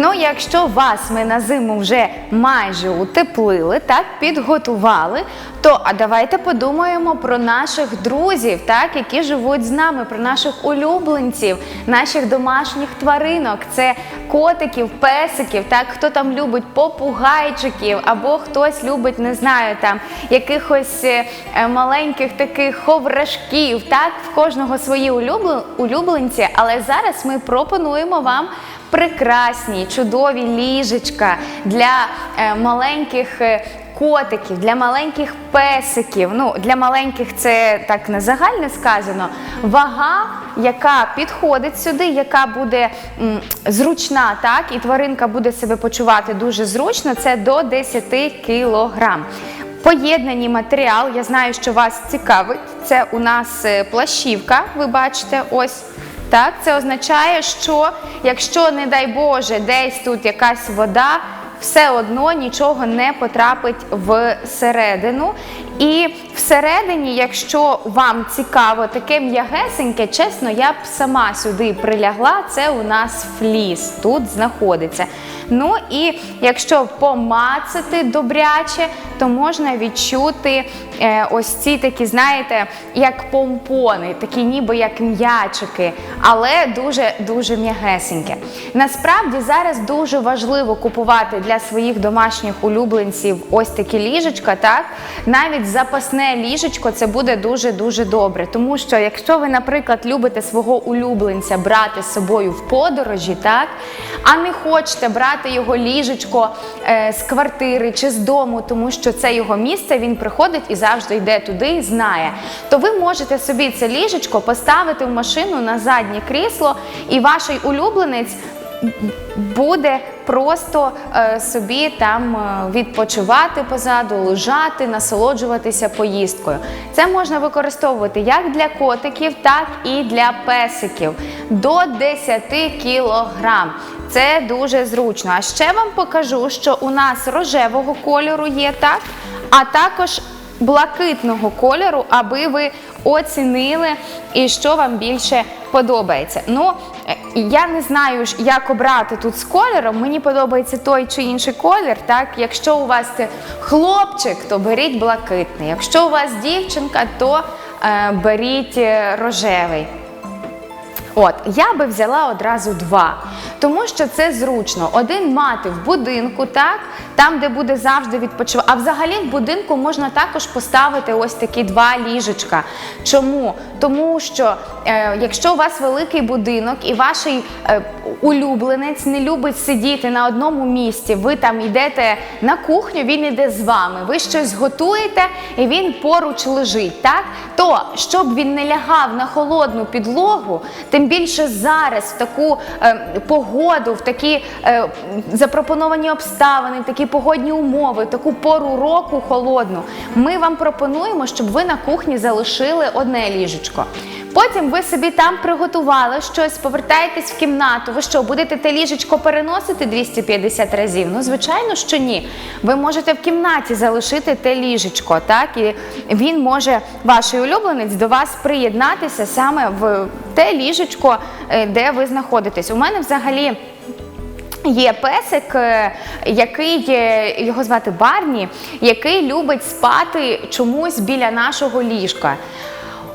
Ну, якщо вас ми на зиму вже майже утеплили, так підготували, то а давайте подумаємо про наших друзів, так, які живуть з нами, про наших улюбленців, наших домашніх тваринок. Це котиків, песиків, так, хто там любить попугайчиків, або хтось любить, не знаю, там якихось е, е, маленьких таких ховрашків. Так, в кожного свої улюбленці, але зараз ми пропонуємо вам прекрасні, чудові ліжечка для е, маленьких. е, Котиків для маленьких песиків. Ну для маленьких це так не загальне сказано. Вага, яка підходить сюди, яка буде м, зручна, так і тваринка буде себе почувати дуже зручно. Це до 10 кілограм. Поєднаний матеріал, я знаю, що вас цікавить. Це у нас е, плащівка. Ви бачите, ось. Так, це означає, що якщо, не дай Боже, десь тут якась вода, все одно нічого не потрапить всередину. І всередині, якщо вам цікаво таке м'ягесеньке, чесно, я б сама сюди прилягла. Це у нас фліс тут знаходиться. Ну і якщо помацати добряче, то можна відчути е, ось ці такі, знаєте, як помпони, такі ніби як м'ячики, але дуже дуже м'ягесеньке. Насправді зараз дуже важливо купувати для своїх домашніх улюбленців ось такі ліжечка, так навіть запасне ліжечко це буде дуже дуже добре. Тому що якщо ви, наприклад, любите свого улюбленця брати з собою в подорожі, так а не хочете брати його ліжечко е, з квартири чи з дому, тому що це його місце, він приходить і завжди йде туди і знає, то ви можете собі це ліжечко поставити в машину на заднє крісло, і ваш улюбленець буде просто е, собі там е, відпочивати позаду, лежати, насолоджуватися поїздкою. Це можна використовувати як для котиків, так і для песиків до 10 кілограм. Це дуже зручно. А ще вам покажу, що у нас рожевого кольору є так, а також блакитного кольору, аби ви оцінили і що вам більше подобається. Ну, е, я не знаю, як обрати тут з кольором. Мені подобається той чи інший колір. Так, якщо у вас це хлопчик, то беріть блакитний. Якщо у вас дівчинка, то е, беріть е, рожевий. От, я би взяла одразу два, тому що це зручно. Один мати в будинку, так, там, де буде завжди відпочивати. А взагалі в будинку можна також поставити ось такі два ліжечка. Чому? Тому що е, якщо у вас великий будинок і ваш е, улюбленець не любить сидіти на одному місці, ви там йдете на кухню, він йде з вами, ви щось готуєте і він поруч лежить, так? То, щоб він не лягав на холодну підлогу, тим більше зараз в таку е, погоду, в такі е, запропоновані обставини, в такі погодні умови, в таку пору року холодну, ми вам пропонуємо, щоб ви на кухні залишили одне ліжечко. Потім ви собі там приготували щось, повертаєтесь в кімнату. Ви що, будете те ліжечко переносити 250 разів? Ну, звичайно, що ні. Ви можете в кімнаті залишити те ліжечко, так? І він може, ваш улюбленець, до вас приєднатися саме в те ліжечко, е, де ви знаходитесь. У мене взагалі. Є песик, е, який його звати Барні, який любить спати чомусь біля нашого ліжка.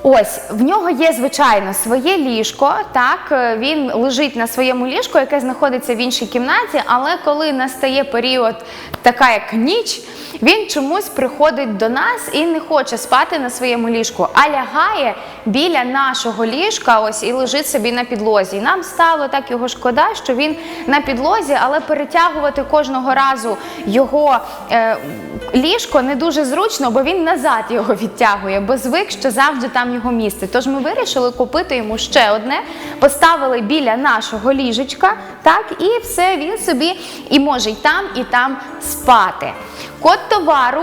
Ось в нього є звичайно своє ліжко. Так е, він лежить на своєму ліжку, яке знаходиться в іншій кімнаті. Але коли настає період, така як ніч, він чомусь приходить до нас і не хоче спати на своєму ліжку, а лягає біля нашого ліжка. Ось і лежить собі на підлозі. Нам стало так його шкода, що він на підлозі, але перетягувати кожного разу його е, ліжко не дуже зручно, бо він назад його відтягує, бо звик, що завжди там його місце. Тож ми вирішили купити йому ще одне, поставили біля нашого ліжечка, так, і все, він собі і може й там, і там спати. Код товару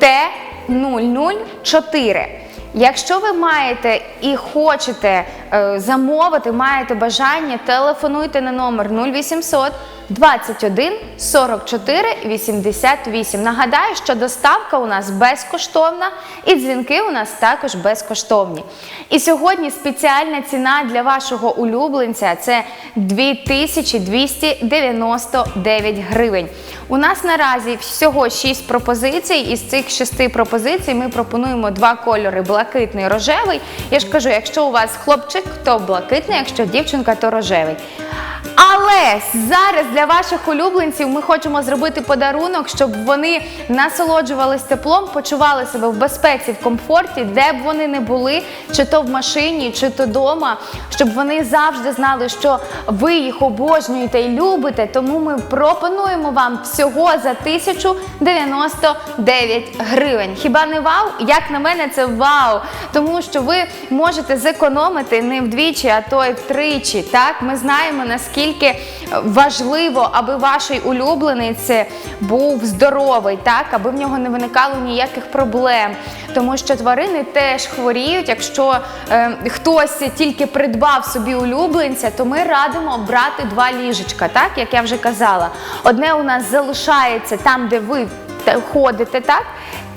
Т004. Якщо ви маєте і хочете е, замовити, маєте бажання, телефонуйте на номер 0800 21 44 88. Нагадаю, що доставка у нас безкоштовна і дзвінки у нас також безкоштовні. І сьогодні спеціальна ціна для вашого улюбленця це 2299 гривень. У нас наразі всього 6 пропозицій. Із цих 6 пропозицій ми пропонуємо два кольори: блакитний рожевий. Я ж кажу, якщо у вас хлопчик, то блакитний, якщо дівчинка, то рожевий. Але зараз для ваших улюбленців ми хочемо зробити подарунок, щоб вони насолоджувались теплом, почували себе в безпеці, в комфорті, де б вони не були, чи то в машині, чи то вдома, щоб вони завжди знали, що ви їх обожнюєте і любите. Тому ми пропонуємо вам всього за 1099 гривень. Хіба не вау? Як на мене, це вау, тому що ви можете зекономити не вдвічі, а то й втричі. Так, ми знаємо наскільки важливо, аби ваш улюбленець був здоровий, так, аби в нього не виникало ніяких проблем. Тому що тварини теж хворіють. Якщо е, хтось тільки придбав собі улюбленця, то ми радимо брати два ліжечка, так як я вже казала. Одне у нас залишається там, де ви ходите, так.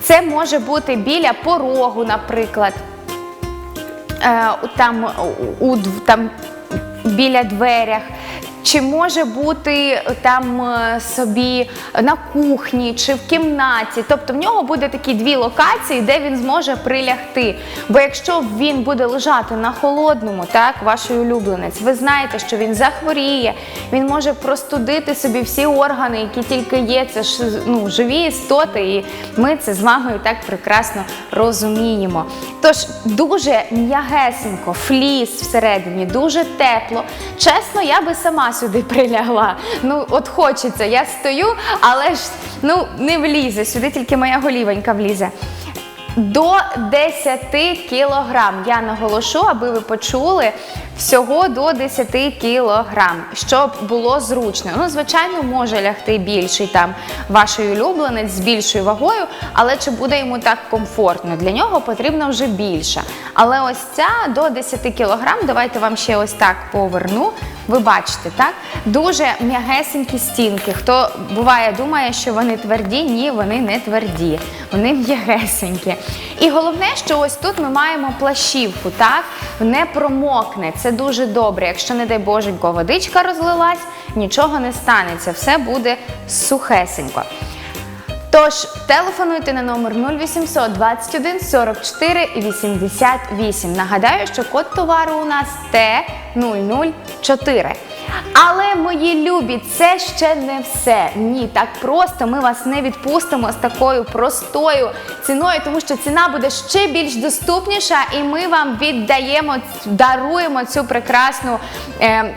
Це може бути біля порогу, наприклад е, там, у там біля дверях. Чи може бути там е, собі на кухні чи в кімнаті? Тобто в нього буде такі дві локації, де він зможе прилягти. Бо якщо він буде лежати на холодному, так, ваш улюбленець, ви знаєте, що він захворіє, він може простудити собі всі органи, які тільки є. Це ж ну, живі істоти, і ми це з мамою так прекрасно розуміємо. Тож дуже м'ягесенько, фліс всередині, дуже тепло. Чесно, я би сама сюди прилягла. Ну, от хочеться, я стою, але ж ну не влізе. Сюди тільки моя голівенька влізе. До 10 кілограм. Я наголошу, аби ви почули всього до 10 кілограм, щоб було зручно. Ну, звичайно, може лягти більший там ваш улюбленець з більшою вагою, але чи буде йому так комфортно? Для нього потрібно вже більше. Але ось ця до 10 кілограм, давайте вам ще ось так поверну. Ви бачите, так? Дуже м'ягесенькі стінки. Хто буває, думає, що вони тверді, ні, вони не тверді, вони м'ягесенькі. І головне, що ось тут ми маємо плащівку, так? Не промокне. Це дуже добре. Якщо, не дай боженько, водичка розлилась, нічого не станеться, все буде сухесенько. Тож телефонуйте на номер 0800 21 44 88. Нагадаю, що код товару у нас Т004. Але, мої любі, це ще не все. Ні, так просто ми вас не відпустимо з такою простою ціною, тому що ціна буде ще більш доступніша, і ми вам віддаємо, даруємо цю прекрасну. Е,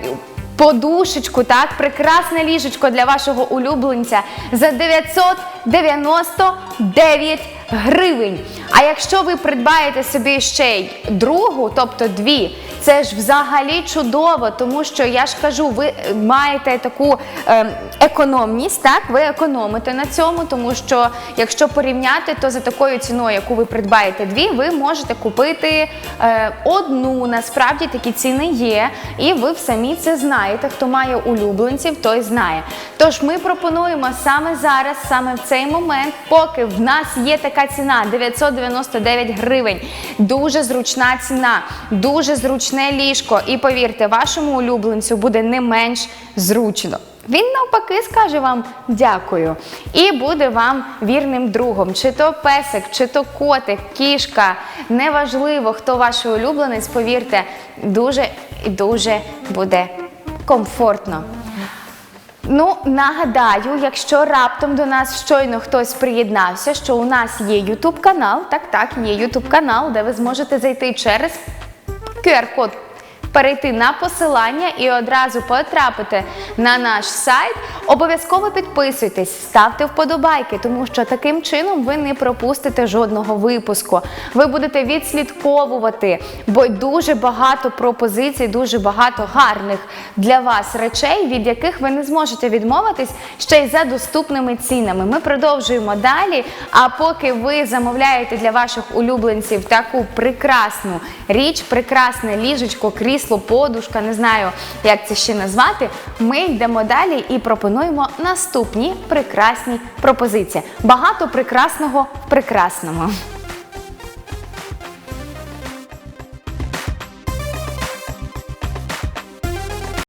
подушечку, так, прекрасне ліжечко для вашого улюбленця за 999 гривень. А якщо ви придбаєте собі ще й другу, тобто дві, це ж взагалі чудово, тому що я ж кажу, ви маєте таку е, економність, так, ви економите на цьому, тому що якщо порівняти, то за такою ціною, яку ви придбаєте дві, ви можете купити е, одну. Насправді такі ціни є, і ви самі це знаєте. Хто має улюбленців, той знає. Тож ми пропонуємо саме зараз, саме в цей момент, поки в нас є така ціна 999 гривень. Дуже зручна ціна, дуже зручне ліжко. І повірте, вашому улюбленцю буде не менш зручно. Він навпаки скаже вам дякую і буде вам вірним другом. Чи то песик, чи то котик, кішка. Неважливо, хто ваш улюбленець, повірте, дуже і дуже буде комфортно. Ну, нагадаю, якщо раптом до нас щойно хтось приєднався, що у нас є YouTube канал, так, так, є YouTube канал, де ви зможете зайти через QR code перейти на посилання і одразу потрапити на наш сайт. Обов'язково підписуйтесь, ставте вподобайки, тому що таким чином ви не пропустите жодного випуску. Ви будете відслідковувати, бо дуже багато пропозицій, дуже багато гарних для вас речей, від яких ви не зможете відмовитись ще й за доступними цінами. Ми продовжуємо далі. А поки ви замовляєте для ваших улюбленців таку прекрасну річ, прекрасне ліжечко, крісло крісло, подушка, не знаю, як це ще назвати. Ми йдемо далі і пропонуємо наступні прекрасні пропозиції. Багато прекрасного в прекрасному.